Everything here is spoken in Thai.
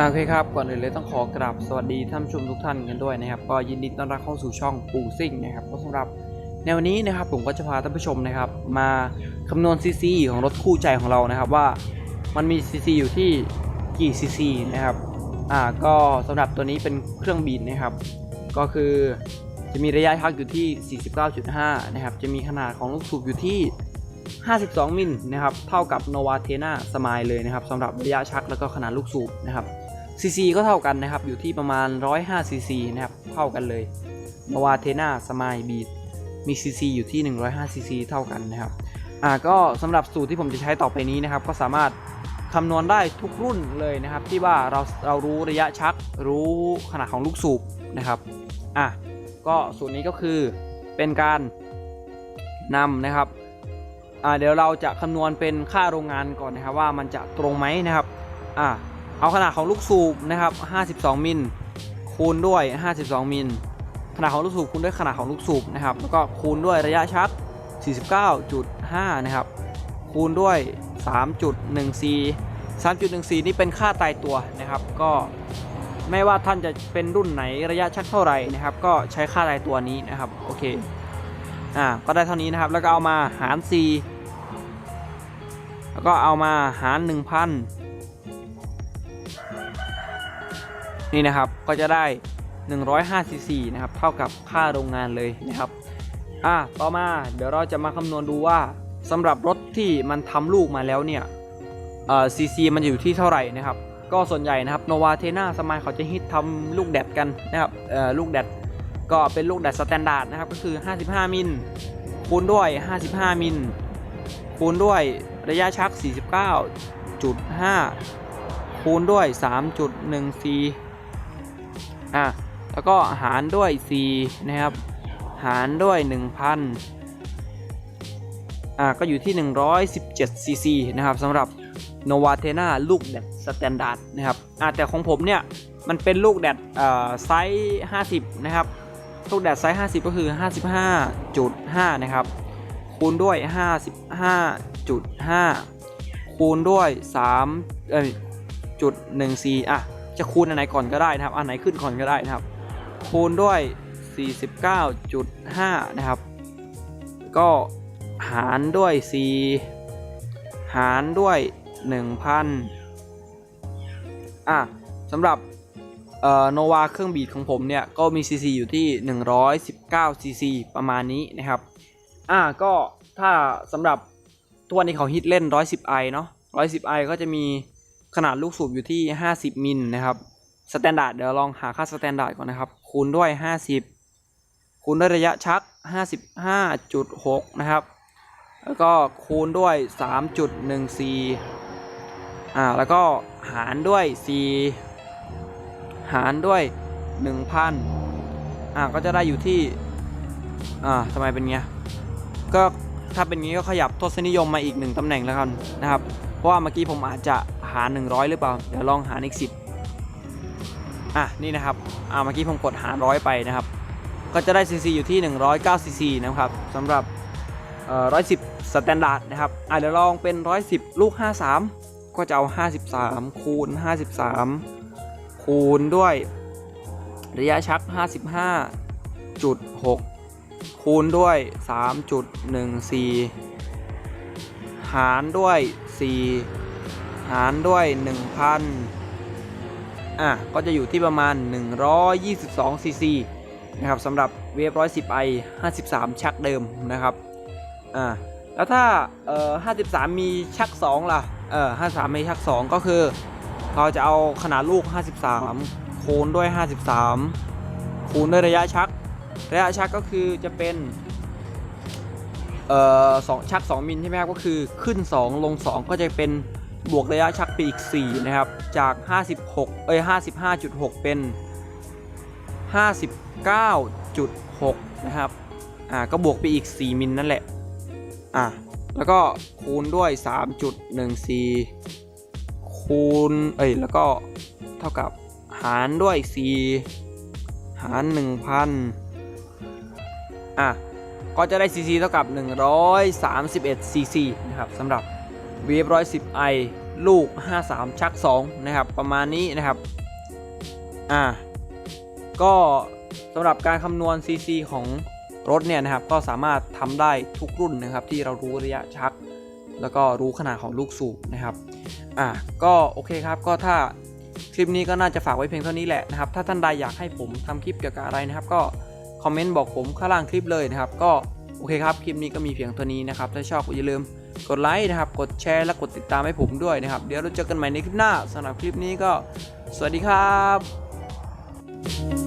โอเคครับ ก่อนอื่นเลยต้องขอกราบสวัสดีท่านผู้ชมทุกท่านกันด้วยนะครับ ก็ยินดีต้อนรับเข้าสู่ช่องปู่ซิ่งนะครับก็สำหรับในวันนี้นะครับผมก็จะพาท่านผู้ชมนะครับ มาคำนวณซีซีของรถคู่ใจของเรานะครับว่ามันมีซีซีอยู่ที่กี่ซีซีนะครับอ่าก็สำหรับตัวนี้เป็นเครื่องบินนะครับ ก็คือจะมีระยะทักอยู่ที่ 49.5 นะครับ จะมีขนาดของลูกสูบอยู่ที่ 52 มิลนะครับ เท่ากับ Nova t e n a Smile เลยนะครับสำหรับระยะชักแล้วก็ขนาดลูกสูบนะครับ CC ก็เท่ากันนะครับ อยู่ที่ประมาณ 105 cc นะครับ เท่ากันเลย Nova t e n a Smile Beat มี cc อยู่ที่ 105 cc เท่ากันนะครับ อ่าก็สำหรับสูตรที่ผมจะใช้ต่อไปนี้นะครับ ก็สามารถคำนวณได้ทุกรุ่นเลยนะครับ ที่ว่าเราเรารู้ระยะชัก รู้ขนาดของลูกสูบนะครับอะก็สูตรนี้ก็คือเป็นการนำนะครับอ่าเดี๋ยวเราจะคำนวณเป็นค่าโรงงานก่อนนะครับว่ามันจะตรงไหมนะครับอ่า เอาขนาดของลูกสูบนะครับ 52 มิล คูณด้วย 52 มิล ขนาดของลูกสูบคูณด้วยขนาดของลูกสูบนะครับ แล้วก็คูณด้วยระยะชัก 49.5 นะครับ คูณด้วย 3.14 3.14 นี่เป็นค่าตายตัวนะครับ ก็ไม่ว่าท่านจะเป็นรุ่นไหนระยะชักเท่าไหร่นะครับ ก็ใช้ค่าตายตัวนี้นะครับ โอเค อ่า ก็ได้เท่านี้นะครับ แล้วก็เอามาหาร 4 แล้วก็เอามาหาร 1,000 นี่นะครับก็จะได้ 105 cc นะครับเท่ากับค่าโรงงานเลยนะครับอ่าต่อมาเดี๋ยวเราจะมาคำนวณดูว่าสำหรับรถที่มันทำลูกมาแล้วเนี่ยเอ่อ cc มันอยู่ที่เท่าไหร่นะครับ ก็ส่วนใหญ่นะครับโนวาเทนาสมายเขาจะฮิตทำลูกแดดกันนะครับเอ่อลูกแดดก็เป็นลูกแดดสแตนดาร์ดนะครับก็คือ 55 มิลคูณด้วย 55 มิลคูณด้วยระยะชัก 49.5 คูณด้วย 3.14 อะแล้วก็หารด้วย4นะครับ หารด้วย 1,000อะก็อยู่ที่ 117 cc นะครับสำหรับ n o v a t e n a ลูกแดดสแตนดาร์ดนะครับอะแต่ของผมเนี่ย มันเป็นลูกแดดไซส์50 นะครับ ลูกแดดไซส์ 50 ก็คือ 55.5 นะครับ คูณด้วย 55.5 คูณด้วย3เอ้ยจุด14อะ จะคูณอันไหนก่อนก็ได้นะครับ อันไหนขึ้นก่อนก็ได้นะครับ คูณด้วย 49.5 นะครับ ก็หารด้วย 4 หารด้วย 1,000 อะสำหรับเอ่อโนวาเครื่องบีดของผมเนี่ย ก็มี cc อยู่ที่ 119 cc ประมาณนี้นะครับ อ่าก็ถ้าสำหรับตัวนนี้เขาฮิตเล่น 110i เนาะ 110i ก็จะมี ขนาดลูกสูบอยู่ที่ 50 มิลนะครับสแตนดาร์ดเดี๋ยวลองหาค่าสแตนดาร์ดก่อนนะครับ คูณด้วย 50 คูณด้วยระยะชัก 55.6 นะครับ แล้วก็คูณด้วย 3.14 อ่า แล้วก็หารด้วย 4 หารด้วย 1,000 อ่า ก็จะได้อยู่ที่ อ่าทำไมเป็นเงี้ย ก็ถ้าเป็นงี้ก็ขยับทศนิยมมาอีกหนึ่งตำแหน่งแล้วกันนะครับ เพราะว่าเมื่อกี้ผมอาจจะ หาร 100 หรือเปล่า เดี๋ยวลองหารอีก 10 อะ นี่นะครับอ่าเมื่อกี้ผมกดหารร้อยไปนะครับ ก็จะได้ cc อยู่ที่ 109 cc นะครับสำหรับเอ่อ110สแตนดาร์ดนะครับอะเดี๋ยวลองเป็น 110 ลูก 53 ก็จะเอา 53 คูณ 53 คูณด้วย ระยะชัก 55.6 คูณด้วย 3.14 หารด้วย 4 หารด้วย 1,000 อะ ก็จะอยู่ที่ประมาณ 122 cc นะครับสำหรับเวฟ 110 i 53 ชักเดิมนะครับ อ่า แล้วถ้า เอ่อ 53 มีชัก 2 ล่ะ เอ่อ 53 มีชัก 2 ก็คือ เราจะเอาขนาดลูก 53 คูณด้วย 53 คูณด้วยระยะชัก ระยะชักก็คือจะเป็น เอ่อสองชัก 2 มิลใช่ไหมครับ ก็คือขึ้น 2 ลง 2 ก็จะเป็น บวกระยะชักไปอีก 4 นะครับ จาก 56 เอ้ย 55.6 เป็น 59.6 นะครับ อ่า ก็บวกไปอีก 4 มิลนั่นแหละ อะแล้วก็คูณด้วย 3.14 คูณ เอ้ย แล้วก็เท่ากับหารด้วย 4 หาร 1,000 อะ ก็จะได้ cc เท่ากับ 131 cc นะครับสำหรับ v 1 1 0 i ลูก 53 ชัก 2 นะครับ ประมาณนี้นะครับ อ่า ก็สำหรับการคำนวณ CC ของรถเนี่ยนะครับ ก็สามารถทำได้ทุกรุ่นนะครับ ที่เรารู้ระยะชัก แล้วก็รู้ขนาดของลูกสูบนะครับ อ่า ก็โอเคครับ ก็ถ้าคลิปนี้ก็น่าจะฝากไว้เพียงเท่านี้แหละนะครับ ถ้าท่านใดอยากให้ผมทำคลิปเกี่ยวกับอะไรนะครับ ก็คอมเมนต์บอกผมข้างล่างคลิปเลยนะครับ ก็โอเคครับ คลิปนี้ก็มีเพียงเท่านี้นะครับ ถ้าชอบก็อย่าลืม กดไลค์นะครับ กดแชร์และกดติดตามให้ผมด้วยนะครับ เดี๋ยวเราเจอกันใหม่ในคลิปหน้าสำหรับคลิปนี้ก็ สวัสดีครับ